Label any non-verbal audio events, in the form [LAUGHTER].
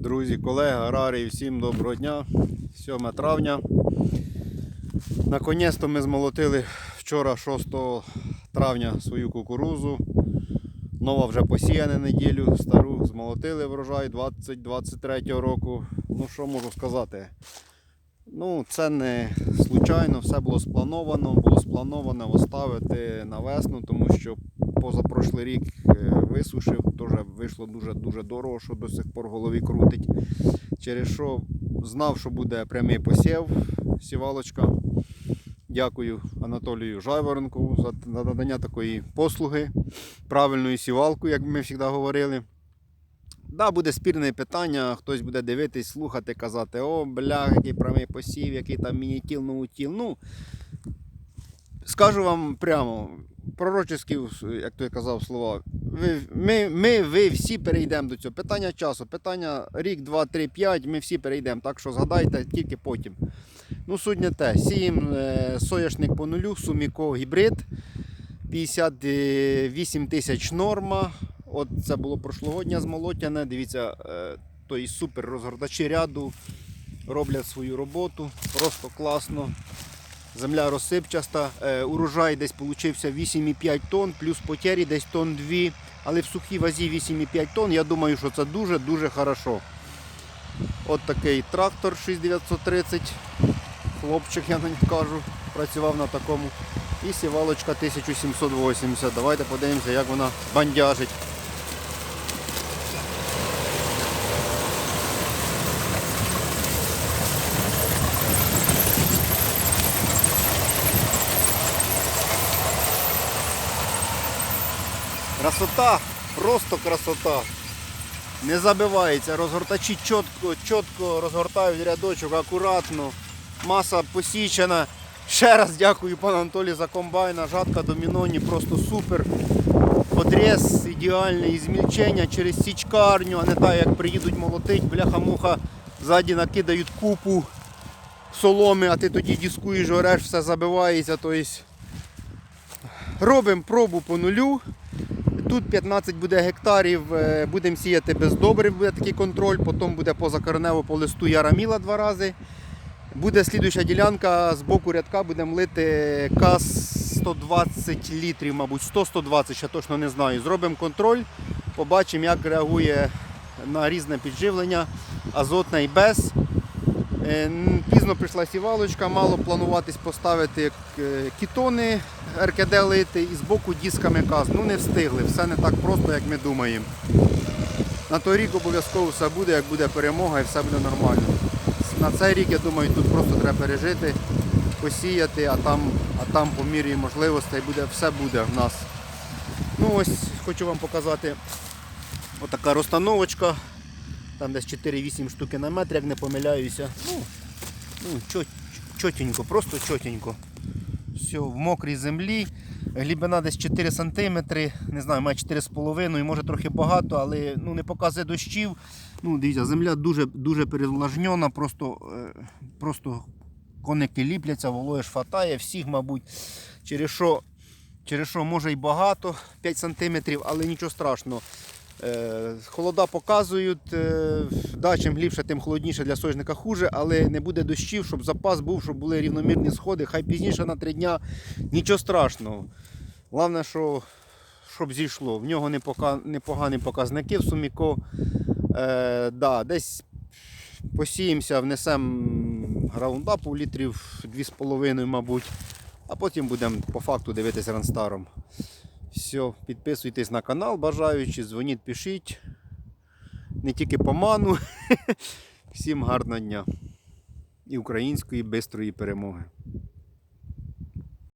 Друзі, колеги, аграрії, всім доброго дня. 7 травня. Наконець-то ми змолотили вчора, 6 травня, свою кукурузу. Нова вже посіяна неділю, стару змолотили врожай 2023 року. Ну що можу сказати? Ну, це не случайно, все було сплановано. Було сплановано оставити на весну, тому що позапрошлий рік е, висушив, теж вийшло дуже-дуже дорого, що до сих пор в голові крутить. Через що знав, що буде прямий посів, сівалочка. Дякую Анатолію Жайворонкову за надання такої послуги, правильної сівалку, як ми завжди говорили. Да, буде спірне питання, хтось буде дивитись, слухати, казати, о, бля, який прямий посів, який там мінітіл, ноутіл. Ну, скажу вам прямо, пророчеські, як той казав слова, ви, ми, ми, ви всі перейдемо до цього. Питання часу, питання рік, два, три, п'ять, ми всі перейдемо. Так що згадайте тільки потім. Ну, суть не те. Сієм е, соняшник по нулю, суміко гібрид. 58 тисяч норма. От це було прошлогодня змолотяне. Дивіться, е, той супер розгортачі ряду роблять свою роботу. Просто класно. Земля розсипчаста. Е, урожай десь получився 8,5 тонн, плюс потері десь тонн 2. Але в сухій вазі 8,5 тонн. Я думаю, що це дуже-дуже хорошо. От такий трактор 6930. Хлопчик, я ньому кажу, працював на такому. І сівалочка 1780. Давайте подивимося, як вона бандяжить. Красота, просто красота. Не забивається, розгортачі чітко, чітко розгортають рядочок акуратно. Маса посічена. Ще раз дякую пану Анатолію за комбайна. Жатка доміноні, просто супер. Подріз ідеальний, змільчення через січкарню, а не так, як приїдуть молотить, бляха-муха, ззаді накидають купу соломи, а ти тоді дискуєш, ореш, все забивається. Тобто робимо пробу по нулю. Тут 15 буде гектарів, е, будемо сіяти без добрив, буде такий контроль, потім буде позакоренево по листу яраміла два рази. Буде слідуюча ділянка, з боку рядка будемо лити КАЗ 120 літрів, мабуть, 100-120, ще точно не знаю. Зробимо контроль, побачимо, як реагує на різне підживлення, азотне і без. Е, Пізно прийшла сівалочка, мало плануватись поставити е, кітони РКД лити і з боку дисками КАЗ. Ну не встигли, все не так просто, як ми думаємо. На той рік обов'язково все буде, як буде перемога і все буде нормально. На цей рік, я думаю, тут просто треба пережити, посіяти, а там, а там по мірі можливостей буде, все буде в нас. Ну ось хочу вам показати отака розстановочка. Там десь 4-8 штуки на метр, як не помиляюся. Ну, ну чот, чотенько, просто чотенько. Все в мокрій землі. Глибина десь 4 см, не знаю, має 4,5 може трохи багато, але ну, не показує дощів. Ну, дивіться, земля дуже дуже перевлажнена, просто, е, просто коники ліпляться, вологи ж хватає, всіх, мабуть, через що, через що може й багато, 5 см, але нічого страшного. Е, Холода показують, е, да, чим глибше, тим холодніше для соняшника хуже, але не буде дощів, щоб запас був, щоб були рівномірні сходи. Хай пізніше на 3 дня нічого страшного. Головне, що, щоб зійшло. В нього непогані показники в суміко. Е, да, десь посіємося, внесемо граундапу літрів 2,5, мабуть, а потім будемо по факту дивитися ранстаром. Все, підписуйтесь на канал, бажаючи, дзвоніть, пишіть. Не тільки по ману. [LAUGHS] Всім гарного дня і української бистрої перемоги.